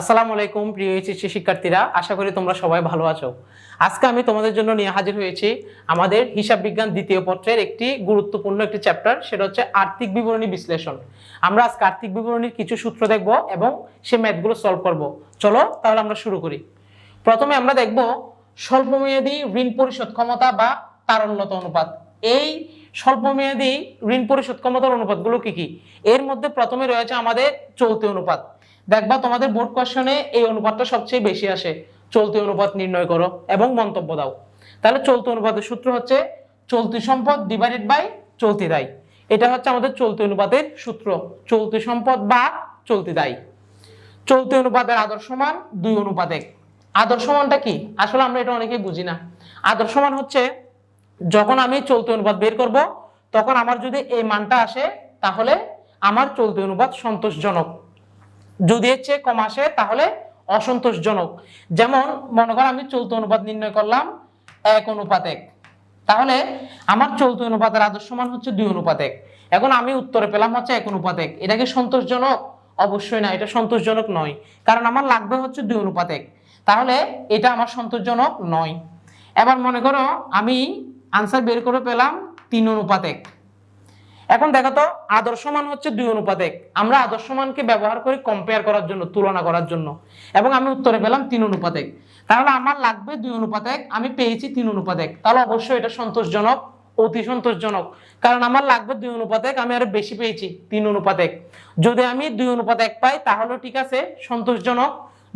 আসসালামু আলাইকুম, প্রিয় এইচএসসি শিক্ষার্থীরা। আশা করি তোমরা সবাই ভালো আছো। আজকে আমি তোমাদের জন্য নিয়ে হাজির হয়েছি আমাদের হিসাব বিজ্ঞান দ্বিতীয় পত্রের একটি গুরুত্বপূর্ণ একটি চ্যাপ্টার সেটা হচ্ছে আর্থিক বিবরণী বিশ্লেষণ। আমরা আজকে আর্থিক বিবরণীর কিছু সূত্র দেখব এবং সে ম্যাথগুলো সলভ করব। চলো তাহলে আমরা শুরু করি। প্রথমে আমরা দেখব স্বল্পমেয়াদী ঋণ পরিশোধ ক্ষমতা বা তারল্যতা অনুপাত। এই স্বল্পমেয়াদী ঋণ পরিশোধ ক্ষমতার অনুপাতগুলো কি কি? এর মধ্যে প্রথমে রয়েছে আমাদের চলতি অনুপাত। দেখবা তোমাদের বোর্ড কোশ্চেনে এই অনুপাতটা সবচেয়ে বেশি আসে। চলতি অনুপাত নির্ণয় করো এবং মন্তব্য দাও। তাহলে চলতি অনুপাতের সূত্র হচ্ছে চলতি সম্পদ ডিভাইডেড বাই চলতি দায়। এটা হচ্ছে আমাদের চলতি অনুপাতের সূত্র। চলতি সম্পদ বা চলতি দায়। চলতি অনুপাতের আদর্শ মান দুই অনুপাত। এক আদর্শ মানটা কি? আসলে আমরা এটা অনেকেই বুঝি না। আদর্শ মান হচ্ছে যখন আমি চলতি অনুপাত বের করব, তখন আমার যদি এই মানটা আসে, তাহলে আমার চলতি অনুপাত সন্তোষজনক। যদি এর চেয়ে কম আসে, তাহলে অসন্তোষজনক। যেমন, মনে করো আমি চলতি অনুপাত নির্ণয় করলাম, এক অনুপাত এক। তাহলে আমার চলতি অনুপাতের আদর্শ মান হচ্ছে দুই অনুপাত এক। এখন আমি উত্তরে পেলাম হচ্ছে এক অনুপাত এক। এটা কি সন্তোষজনক? অবশ্যই না, এটা সন্তোষজনক নয়। কারণ আমার লাগবে হচ্ছে দুই অনুপাত এক। তাহলে এটা আমার সন্তোষজনক নয়। এবার মনে করো, আমি আনসার বের করে পেলাম তিন অনুপাত এক। এখন দেখো তো আদর্শ মান হচ্ছে দুই অনুপাত এক আমরা আদর্শ মানকে ব্যবহার করি কম্পেয়ার করার জন্য, তুলনা করার জন্য। এবং আমি উত্তরে পেলাম তিন অনুপাত এক তাহলে আমার লাগবে দুই অনুপাত এক আমি পেয়েছি তিন অনুপাত এক তাহলে অবশ্যই এটা সন্তোষজনক, অতি সন্তোষজনক। কারণ আমার লাগবে দুই অনুপাত এক আমি আরও বেশি পেয়েছি তিন অনুপাত এক যদি আমি দুই অনুপাত এক পাই, তাহলেও ঠিক আছে, সন্তোষজনক।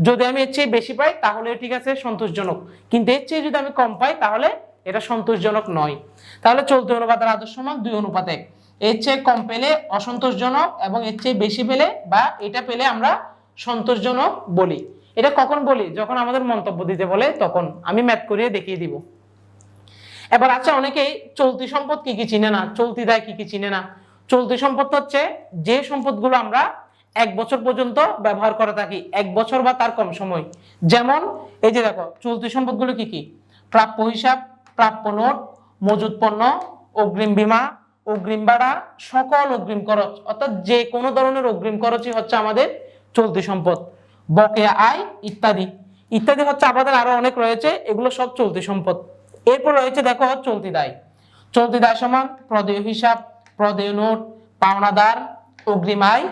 যদি আমি এর চেয়ে বেশি পাই তাহলে ঠিক আছে, সন্তোষজনক। কিন্তু এর চেয়ে যদি আমি কম পাই, তাহলে এটা সন্তোষজনক নয়। তাহলে চলতি অনুপাতের আদর্শ মান দুই অনুপাত এক এর চেয়ে কম পেলে অসন্তোষজনক এবং এর চেয়ে বেশি পেলে বা এটা পেলে আমরা সন্তোষজনক বলি। এটা কখন বলি? যখন আমাদের মন্তব্য দিতে বলে, তখন। আমি ম্যাথ করিয়ে দেখিয়ে দিব। এবার আছে অনেকেই চলতি সম্পদ কি কি চিনে না? চলতি দায় কি কি চিনে না? চলতি সম্পদ হচ্ছে যে সম্পদগুলো আমরা এক বছর পর্যন্ত ব্যবহার করে থাকি, এক বছর বা তার কম সময়। যেমন, এই যে দেখো, চলতি সম্পদগুলো কি কি? প্রাপ্য হিসাব, প্রাপ্য নোট মজুদ পণ্য, অগ্রিম বীমা অগ্রিম ভাড়া, সকল অগ্রিম খরচ, অর্থাৎ যে কোনো ধরনের অগ্রিম খরচই হচ্ছে আমাদের চলতি সম্পদ। বকেয়া আয় ইত্যাদি। ইত্যাদি হচ্ছে আমাদের আরও অনেক রয়েছে, এগুলো সব চলতি সম্পদ। এরপর রয়েছে দেখো চলতি দায়। চলতি দায় সমান প্রদেয় হিসাব, প্রদেয় নোট, পাওনাদার, অগ্রিম আয়,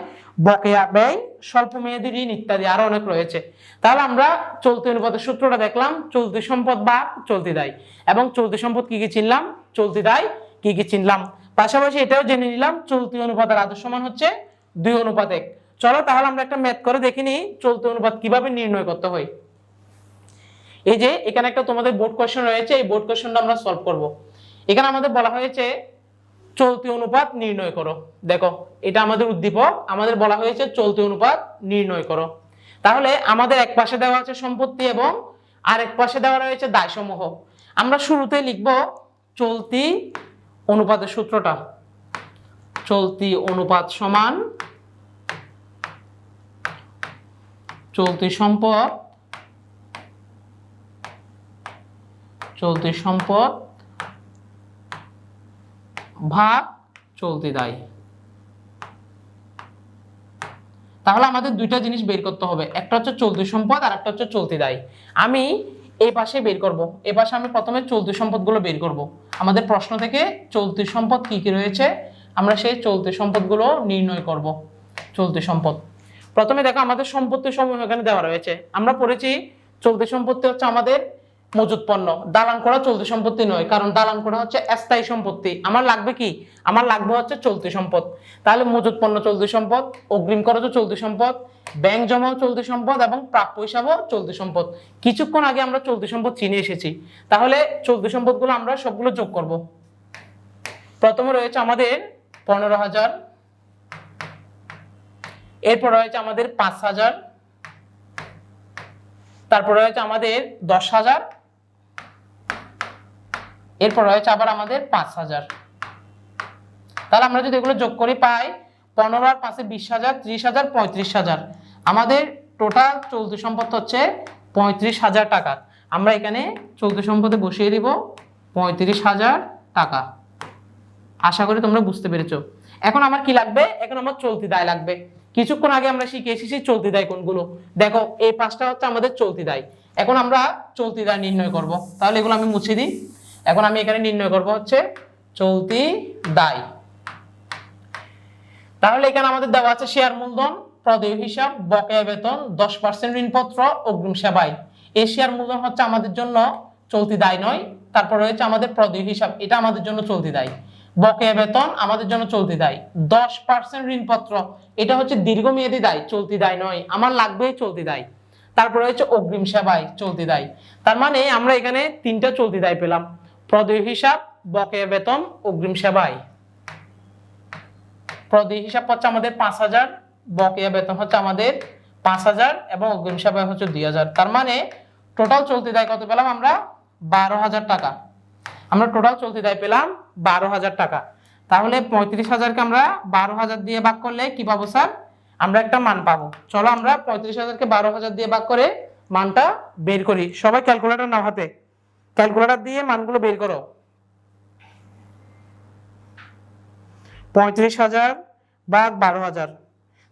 বকেয়া ব্যয় স্বল্প মেয়াদী ঋণ ইত্যাদি আরও অনেক রয়েছে। তাহলে আমরা চলতি অনুপাতের সূত্রটা দেখলাম, চলতি সম্পদ বা চলতি দায়। এবং চলতি সম্পদ কি কি চিনলাম? চলতি দায় কি কি চিনলাম? পাশাপাশি এটাও জেনে নিলাম, চলতি অনুপাতের আদর্শ মান হচ্ছে দুই অনুপাত এক। চলো তাহলে আমরা একটা ম্যাথ করে দেখে নিই, চলতি অনুপাত কীভাবে নির্ণয় করতে হয়। এই যে, এখানে একটা তোমাদের বোর্ড কোশ্চেন রয়েছে, এই বোর্ড কোশ্চেনটা আমরা সলভ করব। এখানে আমাদের বলা হয়েছে, চলতি অনুপাত নির্ণয় করো। দেখো, এটা আমাদের উদ্দীপক, আমাদের বলা হয়েছে চলতি অনুপাত নির্ণয় করো। তাহলে আমাদের এক পাশে দেওয়া আছে সম্পত্তি এবং আরেক পাশে দেওয়া রয়েছে দায়সমূহ। আমরা শুরুতে লিখব, চলতি অনুপাতের সূত্রটা। চলতি অনুপাত সমান চলতি সম্পদ চলতি সম্পদ ভাগ চলতি দায়। তাহলে আমাদের দুইটা জিনিস বের করতে হবে, একটা হচ্ছে চলতি সম্পদ আর একটা হচ্ছে চলতি দায়। আমি এই পাশে বের করব, এ পাশে আমি প্রথমে চলতি সম্পদগুলো বের করব। আমাদের প্রশ্ন থেকে চলতি সম্পদ কী কী রয়েছে, আমরা সেই চলতি সম্পদগুলো নির্ণয় করব, চলতি সম্পদ। প্রথমে দেখো আমাদের সম্পত্তি সমূহ এখানে দেওয়া রয়েছে। আমরা পড়েছি চলতি সম্পত্তি হচ্ছে আমাদের মজুত পণ্য দালান করা চলতি সম্পত্তি নয়, কারণ দালান করা হচ্ছে স্থায়ী সম্পত্তি। আমার লাগবে কি? আমার লাগবে হচ্ছে চলতি সম্পদ। তাহলে মজুত পণ্য চলতি সম্পদ, অগ্রিম খরচও চলতি সম্পদ ব্যাংক জমাও চলতি সম্পদ এবং প্রাপ্য হিসাবও চলতি সম্পদ। কিছুক্ষণ আগে আমরা চলতি সম্পদ চিনে এসেছি। তাহলে চলতি সম্পদগুলো আমরা সবগুলো যোগ করব। প্রথমে রয়েছে আমাদের পনেরো হাজার, এরপর রয়েছে আমাদের পাঁচ হাজার, তারপর রয়েছে আমাদের দশ হাজার এরপর রয়েছে আবার আমাদের পাঁচ হাজার। তাহলে আমরা যদি এগুলো যোগ করি, পাই পনেরো আর পাঁচে বিশ হাজার, ত্রিশ হাজার, পঁয়ত্রিশ হাজার। আমাদের টোটাল চলতি সম্পদ হচ্ছে পঁয়ত্রিশ হাজার টাকা। আমরা এখানে চলতি সম্পদে বসিয়ে দিব পঁয়ত্রিশ হাজার টাকা। আশা করি তোমরা বুঝতে পেরেছ। এখন আমার কি লাগবে? এখন আমার চলতি দায় লাগবে। কিছুক্ষণ আগে আমরা শিখে এসেছি চলতি দায় কোনগুলো। দেখো, এই পাঁচটা হচ্ছে আমাদের চলতি দায়। এখন আমরা চলতি দায় নির্ণয় করব। তাহলে এগুলো আমি মুছে দিই। এখন আমি এখানে নির্ণয় করব হচ্ছে চলতি দায়। তাহলে এখানে আমাদের দেওয়া আছে শেয়ার মূলধন, প্রদেয় হিসাব, বকেয়া বেতন, দশ পার্সেন্ট ঋণপত্র, অগ্রিম সেবায়। এই শেয়ার মূলধন হচ্ছে আমাদের জন্য চলতি দায় নয়, তারপর রয়েছে আমাদের প্রদেয় হিসাব, এটা আমাদের জন্য চলতি দায়। বকেয়া বেতন, আমাদের জন্য চলতি দায়। দশ পার্সেন্ট ঋণপত্র, এটা হচ্ছে দীর্ঘমেয়াদী দায়, চলতি দায় নয়, আমার লাগবে চলতি দায়। তারপর রয়েছে অগ্রিম সেবায়, চলতি দায়। তার মানে আমরা এখানে তিনটা চলতি দায় পেলাম। প্রদেয় হিসাব, বকেয়া বেতন, অগ্রিম সেবায়। প্রতি হিসাব হচ্ছে আমাদের পাঁচ হাজার, বকেয়া বেতন হচ্ছে আমাদের পাঁচ হাজার এবং অগ্রিম সেবা হচ্ছে দুই হাজার। তার মানে টোটাল চলতি দায় কত পেলাম আমরা? বারো হাজার টাকা। আমরা টোটাল চলতি দায় পেলাম বারো হাজার টাকা। তাহলে পঁয়ত্রিশ হাজারকে আমরা বারো হাজার দিয়ে ভাগ করলে কি পাবো স্যার? আমরা একটা মান পাবো। চলো আমরা পঁয়ত্রিশ হাজারকে বারো হাজার দিয়ে ভাগ করে মানটা বের করি। সবাই ক্যালকুলেটর নাও হাতে। ক্যালকুলেটর দিয়ে মানগুলো বের করো। পঁয়ত্রিশ হাজার ভাগ বারো হাজার।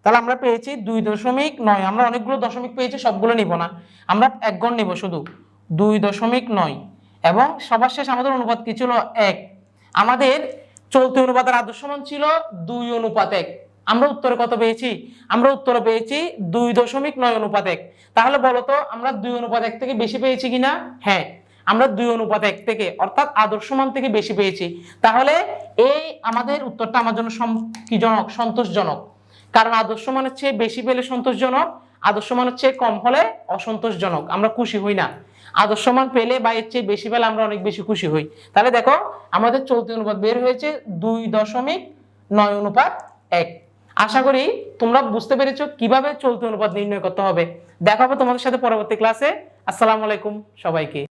তাহলে আমরা পেয়েছি দুই দশমিক নয়। আমরা অনেকগুলো দশমিক পেয়েছি, সবগুলো নিব না। আমরা এক গণ নিব শুধু। দুই দশমিক নয়। এবং সবার শেষ আমাদের অনুপাত কি ছিল? এক। আমাদের চলতি অনুপাতের আদর্শ মান ছিল দুই অনুপাত এক। আমরা উত্তরে কত পেয়েছি? আমরা উত্তরে পেয়েছি দুই দশমিক নয় অনুপাত এক। তাহলে বলতো আমরা দুই অনুপাত এক থেকে বেশি পেয়েছি কিনা? হ্যাঁ। আমরা দুই অনুপাত এক থেকে অর্থাৎ আদর্শ মান থেকে বেশি পেয়েছি। তাহলে এই আমাদের উত্তরটা আমার জন্য কি জনক? সন্তোষজনক। কারণ আদর্শ মানের চেয়ে বেশি পেলে সন্তোষজনক আদর্শ মানের চেয়ে কম হলে অসন্তোষজনক। আমরা খুশি হই না। আদর্শ মান পেলে বা এর চেয়ে বেশি পেলে আমরা অনেক বেশি খুশি হই। তাহলে দেখো, আমাদের চলতি অনুপাত বের হয়েছে দুই দশমিক নয় অনুপাত এক। আশা করি তোমরা বুঝতে পেরেছ কীভাবে চলতি অনুপাত নির্ণয় করতে হবে। দেখা হবে তোমাদের সাথে পরবর্তী ক্লাসে। আসসালামু আলাইকুম সবাইকে।